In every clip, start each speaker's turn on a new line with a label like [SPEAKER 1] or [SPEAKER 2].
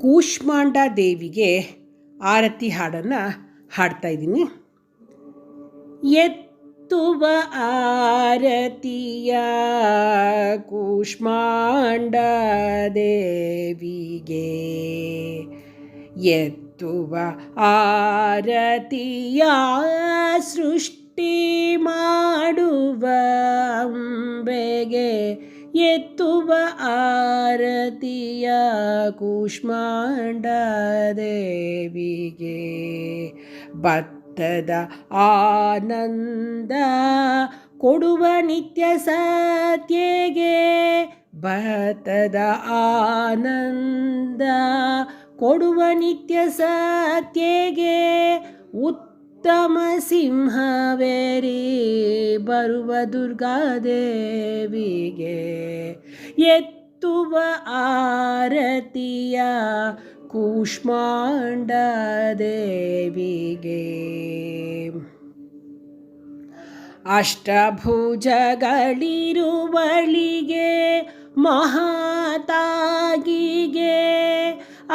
[SPEAKER 1] ಕೂಷ್ಮಾಂಡ ದೇವಿಗೆ ಆರತಿ ಹಾಡನ್ನು ಹಾಡ್ತಾ ಇದ್ದೀನಿ. ಎತ್ತುವ ಆರತಿಯ ಕೂಷ್ಮಾಂಡ ದೇವಿಗೆ ಎತ್ತುವ ಆರತಿಯ ಆರತಿಯ ಕೂಷ್ಮಾಂಡ ದೇವಿಗೆ ಭತ್ತದ ಆನಂದ ಕೊಡುವ ನಿತ್ಯ ಸತ್ಯೆಗೆ ಭತ್ತದ ಆನಂದ ಕೊಡುವ ನಿತ್ಯ ಸತ್ಯೆಗೆ ಉತ್ತಮ ಸಿಂಹವೇರಿ ಬರುವ ದುರ್ಗಾದೇವಿಗೆ ಎತ್ತುವ ಆರತಿಯ ಕೂಷ್ಮಾಂಡ ದೇವಿಗೆ ಅಷ್ಟಭುಜಗಳಿರುವಳಿಗೆ ಮಹಾತಾಗಿಗೆ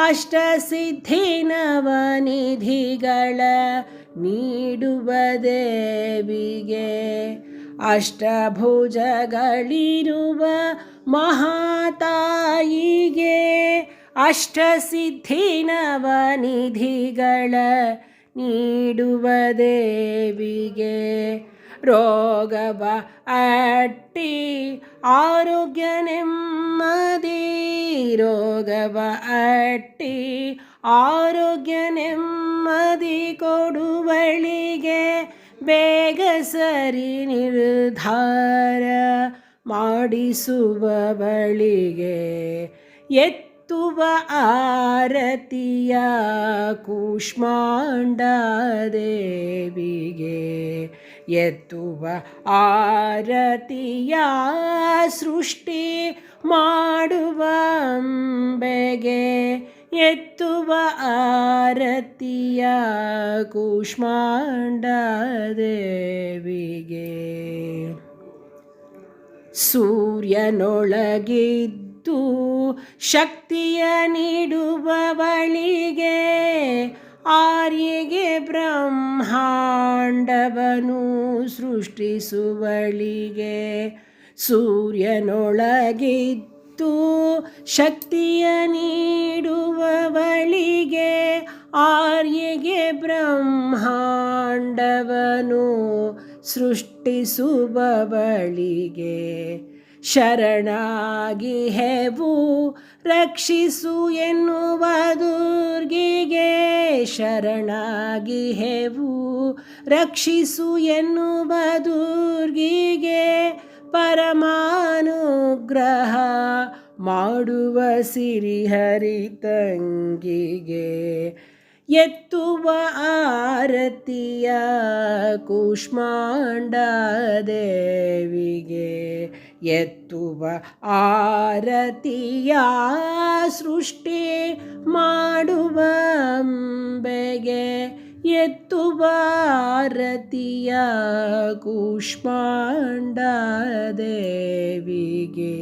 [SPEAKER 1] ಅಷ್ಟಸಿದ್ಧಿ ನವನಿಧಿಗಳ ನೀಡುವ ದೇವಿಗೆ. ಅಷ್ಟಭುಜಗಳಿರುವ ಮಹಾತಾಯಿಗೆ ಅಷ್ಟಸಿದ್ಧಿ ನವನಿಧಿಗಳ ನೀಡುವ ದೇವಿಗೆ ರೋಗವ ಅಟ್ಟಿ ಆರೋಗ್ಯ ನೆಮ್ಮದಿ ರೋಗವ ಅಟ್ಟಿ ಆರೋಗ್ಯ ನೆಮ್ಮದಿ ಕೊಡುವಳಿಗೆ ಬೇಗ ಸರಿ ನಿರ್ಧಾರ ಮಾಡಿಸುವವಳಿಗೆ ಎತ್ತುವ ಆರತಿಯ ಕೂಷ್ಮಾಂಡ ದೇವಿಗೆ ಎತ್ತುವ ಆರತಿಯ ಸೃಷ್ಟಿ ಮಾಡುವ ಅಂಬೆಗೆ ಎತ್ತುವ ಆರತಿಯ ಕೂಷ್ಮಾಂಡ ದೇವಿಗೆ ಸೂರ್ಯನೊಳಗಿದ್ದು ಶಕ್ತಿಯ ನೀಡುವವಳಿಗೆ ಆರ್ಯಗೆ ಬ್ರಹ್ಮಾಂಡವನು ಸೃಷ್ಟಿಸುವಳಿಗೆ. ಸೂರ್ಯನೊಳಗಿದ್ದು ಶಕ್ತಿಯ ನೀಡುವವಳಿಗೆ ಆರ್ಯಗೆ ಬ್ರಹ್ಮಾಂಡವನು ಸೃಷ್ಟಿಸುವವಳಿಗೆ ಶರಣಾಗಿ ಹೆವು ರಕ್ಷಿಸು ಎನ್ನುವ ದುರ್ಗಿಗೆ ಶರಣಾಗಿ ಹೆವು ರಕ್ಷಿಸು ಎನ್ನುವ ದುರ್ಗಿಗೆ ಪರಮಾನುಗ್ರಹ ಮಾಡುವ ಸಿರಿಹರಿ ತಂಗಿಗೆ ಎತ್ತುವ ಆರತಿಯ ಕೂಷ್ಮಾಂಡ ದೇವಿಗೆ ಎತ್ತುವ ಆರತಿಯ ಸೃಷ್ಟಿ ಮಾಡುವ ಅಂಬೆಗೆ ಎತ್ತುವ ಆರತಿಯ ಕೂಷ್ಮಾಂಡ ದೇವಿಗೆ